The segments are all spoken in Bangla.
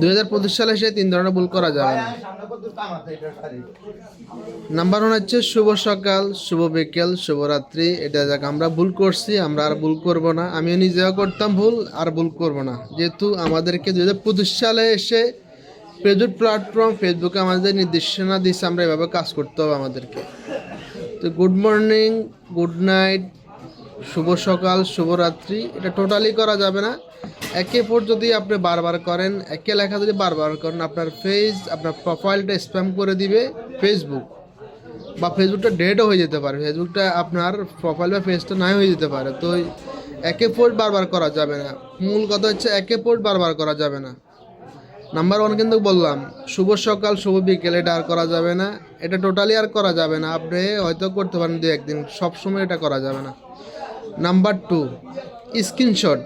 দুই হাজার পঁচিশ সালে এসে তিন ধরনের ভুল করা যাবে না। নাম্বার ওয়ান হচ্ছে শুভ সকাল, শুভ বিকেল, শুভরাত্রি। এটা যাক, আমরা ভুল করছি, আমরা আর ভুল করব না। আমিও নিজেও করতাম ভুল, আর ভুল করব না। যেহেতু আমাদেরকে দুই হাজার পঁচিশ সালে এসে ফেসবুক প্ল্যাটফর্ম ফেসবুকে আমাদের নির্দেশনা দিচ্ছে আমরা এভাবে কাজ করতে হবে আমাদেরকে। তো গুড মর্নিং গুড নাইট শুভ সকাল, শুভরাত্রি। এটা টোটালি করা যাবে না। একে পর যদি আপনি বারবার করেন, একে লেখা যদি বারবার করেন, আপনার ফেস আপনার প্রোফাইলটা স্প্যাম করে দিবে ফেসবুক বা ফেসবুকটা ডেটও হয়ে যেতে পারে। ফেসবুকটা আপনার প্রোফাইল বা ফেসটা নাই হয়ে যেতে পারে। তো একে পোস্ট বারবার করা যাবে না। মূল কথা হচ্ছে একে পোস্ট বারবার করা যাবে না। নাম্বার ওয়ান কিন্তু বললাম, শুভ সকাল, শুভ বিকেল, এটা আর করা যাবে না। এটা টোটালি আর করা যাবে না। আপনি হয়তো করতে পারেন দু একদিন, সবসময় এটা করা যাবে না। Number two screenshot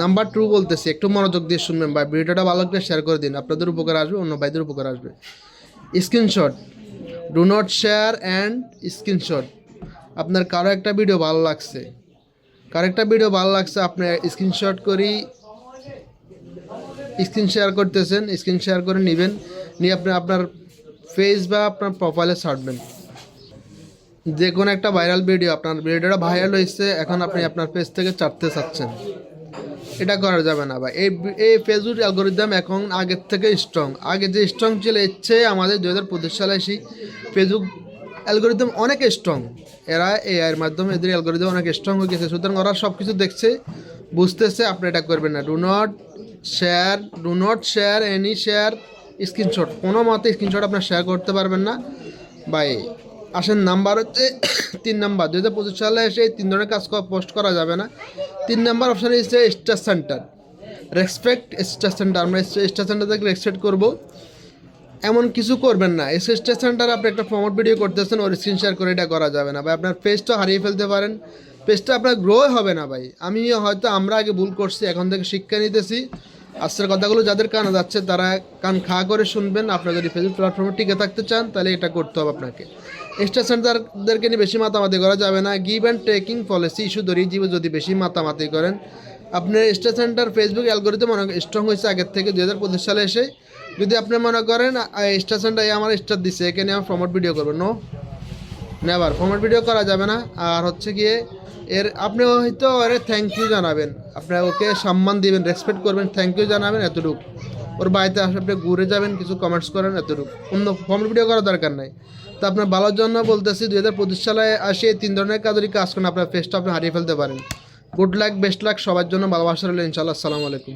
number two বলতেছি, একটু মনোযোগ দিয়ে শুনবেন ভাই, ভিডিওটা ভালো করে শেয়ার করে দিন, আপনাদের উপকার আসবে, অন্য ভাইদের উপকার আসবে। Screenshot do not share and screenshot আপনার কারও একটা ভিডিও ভালো লাগছে, কারও একটা ভিডিও ভালো লাগছে, আপনি স্ক্রিনশট করি স্ক্রিন শেয়ার করতেছেন স্ক্রিন শেয়ার করে নেবেন, নিয়ে আপনি আপনার ফেস বা আপনার প্রোফাইলে ছাড়বেন। যে কোনো একটা ভাইরাল ভিডিও আপনার ভিডিওটা ভাইরাল হয়েছে, এখন আপনি আপনার পেজ থেকে চাটতে চাচ্ছেন। এটা করা যাবে না ভাই। এই ফেসবুক অ্যালগোরিদম এখন আগের থেকে স্ট্রং আগে যে স্ট্রং ছিল চেয়ে আমাদের দু হাজার পঁচিশ সালে এসে ফেসবুক অ্যালগোরিদম অনেক স্ট্রং এরা এআই এর মাধ্যমে এদের অ্যালগোরিদম অনেক স্ট্রং হয়ে গেছে। সুতরাং ওরা সব কিছু দেখছে, বুঝতেছে, আপনি এটা করবেন না। Do not share do not share any share screenshot কোনো মতে স্ক্রিনশট আপনার শেয়ার করতে পারবেন না। বাই আসেন নাম্বার হচ্ছে তিন নাম্বার। দু হাজার পঁচিশ সালে এসে তিন ধরনের কাজ পোস্ট করা যাবে না। তিন নাম্বার অপশান হচ্ছে star centre. Respect star centre. আমরা স্টার সেন্টার থেকে রেসপেক্ট করব। এমন কিছু করবেন না। এস স্টার সেন্টার আপনি একটা প্রমোট ভিডিও করতেছেন, ওর স্ক্রিন শেয়ার করে এটা করা যাবে না। ভাই, আপনার পেজটা হারিয়ে ফেলতে পারেন। পেজটা আপনার গ্রো হবে না, ভাই। আমি হয়তো আমরা আগে ভুল করছি, এখন থেকে শিক্ষা নিতেছি। আজকের কথাগুলো যাদের কানে যাচ্ছে, তারা কান খা করে শুনবেন। আপনারা যদি ফেসবুক প্ল্যাটফর্মে টিকে থাকতে চান, তাহলে এটা করতে হবে আপনাকে। স্টার সেন্টারদেরকে নিয়ে বেশি মাতামাতি করা যাবে না। Give and taking policy issue ধরিয়ে জীবন যদি বেশি মাতামাতি করেন। আপনার স্টার সেন্টার ফেসবুক অ্যালগোরিদম অনেক স্ট্রং হয়েছে আগের থেকে দু হাজার পঁচিশ সালে এসে। যদি আপনি মনে করেন স্টার সেন্টার আমার স্টার দিচ্ছে এখানে আমার প্রমোট ভিডিও করবেন নো নেবার প্রমোট ভিডিও করা যাবে না। আর হচ্ছে গিয়ে, এর আপনি হয়তো ওরে থ্যাংক ইউ জানাবেন। আপনি ওকে সম্মান দিবেন রেসপেক্ট করবেন থ্যাংক ইউ জানাবেন এতটুকু। ওর বাড়িতে আসে, আপনি ঘুরে যাবেন, কিছু কমেন্টস করেন এতটুকু। অন্য প্রমোট ভিডিও করার দরকার নাই। তো আপনার ভালোর জন্য বলতেছি, দুই হাজার পঁচিশ সালে আসে তিন ধরনের কাজেরই কাজ করেন আপনার ফেসটা আপনি হারিয়ে ফেলতে পারেন। গুড লাক বেস্ট লাক সবার জন্য ভালোবাসা রইল ইনশাল্লাহ আসসালামু আলাইকুম।